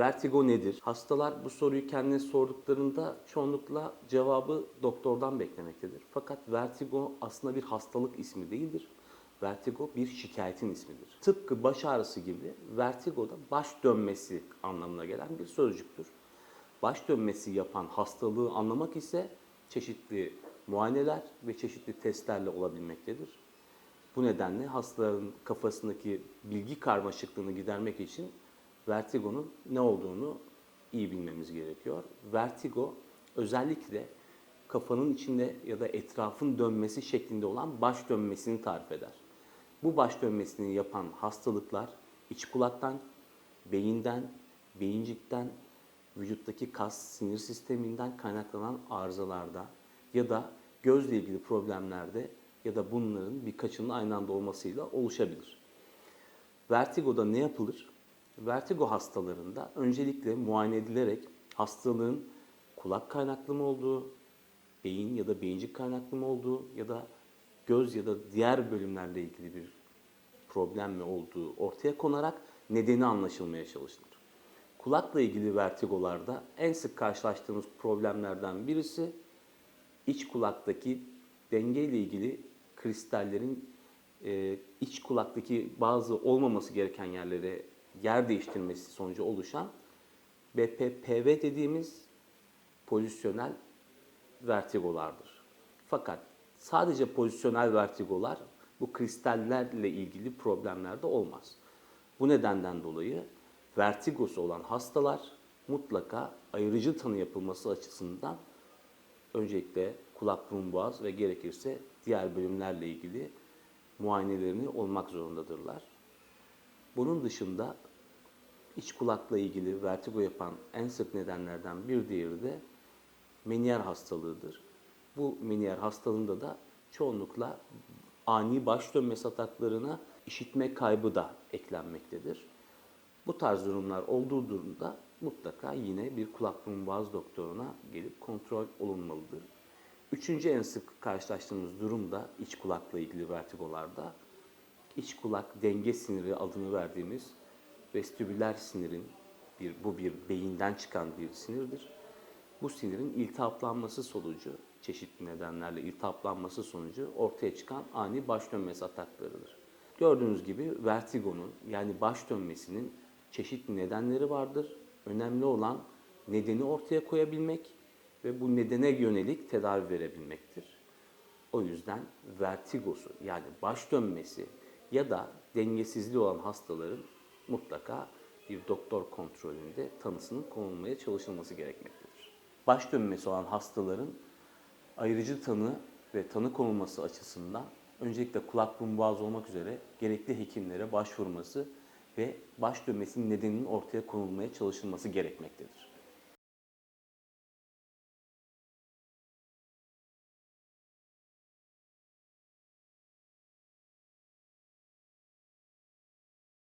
Vertigo nedir? Hastalar bu soruyu kendine sorduklarında çoğunlukla cevabı doktordan beklemektedir. Fakat vertigo aslında bir hastalık ismi değildir. Vertigo bir şikayetin ismidir. Tıpkı baş ağrısı gibi vertigo da baş dönmesi anlamına gelen bir sözcüktür. Baş dönmesi yapan hastalığı anlamak ise çeşitli muayeneler ve çeşitli testlerle olabilmektedir. Bu nedenle hastaların kafasındaki bilgi karmaşıklığını gidermek için vertigonun ne olduğunu iyi bilmemiz gerekiyor. Vertigo özellikle kafanın içinde ya da etrafın dönmesi şeklinde olan baş dönmesini tarif eder. Bu baş dönmesini yapan hastalıklar iç kulaktan, beyinden, beyincikten, vücuttaki kas, sinir sisteminden kaynaklanan arızalarda ya da gözle ilgili problemlerde ya da bunların birkaçının aynı anda olmasıyla oluşabilir. Vertigo'da ne yapılır? Vertigo hastalarında öncelikle muayene edilerek hastalığın kulak kaynaklı mı olduğu, beyin ya da beyincik kaynaklı mı olduğu ya da göz ya da diğer bölümlerle ilgili bir problem mi olduğu ortaya konarak nedeni anlaşılmaya çalışılır. Kulakla ilgili vertigolarda en sık karşılaştığımız problemlerden birisi iç kulaktaki denge ile ilgili kristallerin e, iç kulaktaki bazı olmaması gereken yerlere yer değiştirmesi sonucu oluşan BPPV dediğimiz pozisyonel vertigolardır. Fakat sadece pozisyonel vertigolar bu kristallerle ilgili problemlerde olmaz. Bu nedenden dolayı vertigosu olan hastalar mutlaka ayırıcı tanı yapılması açısından öncelikle kulak, burun, boğaz ve gerekirse diğer bölümlerle ilgili muayenelerini olmak zorundadırlar. Bunun dışında iç kulakla ilgili vertigo yapan en sık nedenlerden bir diğeri de Menier hastalığıdır. Bu Menier hastalığında da çoğunlukla ani baş dönmesi ataklarına işitme kaybı da eklenmektedir. Bu tarz durumlar olduğu durumda mutlaka yine bir kulak burun boğaz doktoruna gelip kontrol olunmalıdır. Üçüncü en sık karşılaştığımız durum da iç kulakla ilgili vertigolarda. İç kulak denge siniri adını verdiğimiz vestibüler sinirin bir bu bir beyinden çıkan bir sinirdir. Bu sinirin iltihaplanması sonucu çeşitli nedenlerle iltihaplanması sonucu ortaya çıkan ani baş dönmesi ataklarıdır. Gördüğünüz gibi vertigonun yani baş dönmesinin çeşitli nedenleri vardır. Önemli olan nedeni ortaya koyabilmek ve bu nedene yönelik tedavi verebilmektir. O yüzden vertigosu yani baş dönmesi ya da dengesizliği olan hastaların mutlaka bir doktor kontrolünde tanısının konulmaya çalışılması gerekmektedir. Baş dönmesi olan hastaların ayırıcı tanı ve tanı konulması açısından öncelikle kulak burun boğaz olmak üzere gerekli hekimlere başvurması ve baş dönmesinin nedeninin ortaya konulmaya çalışılması gerekmektedir.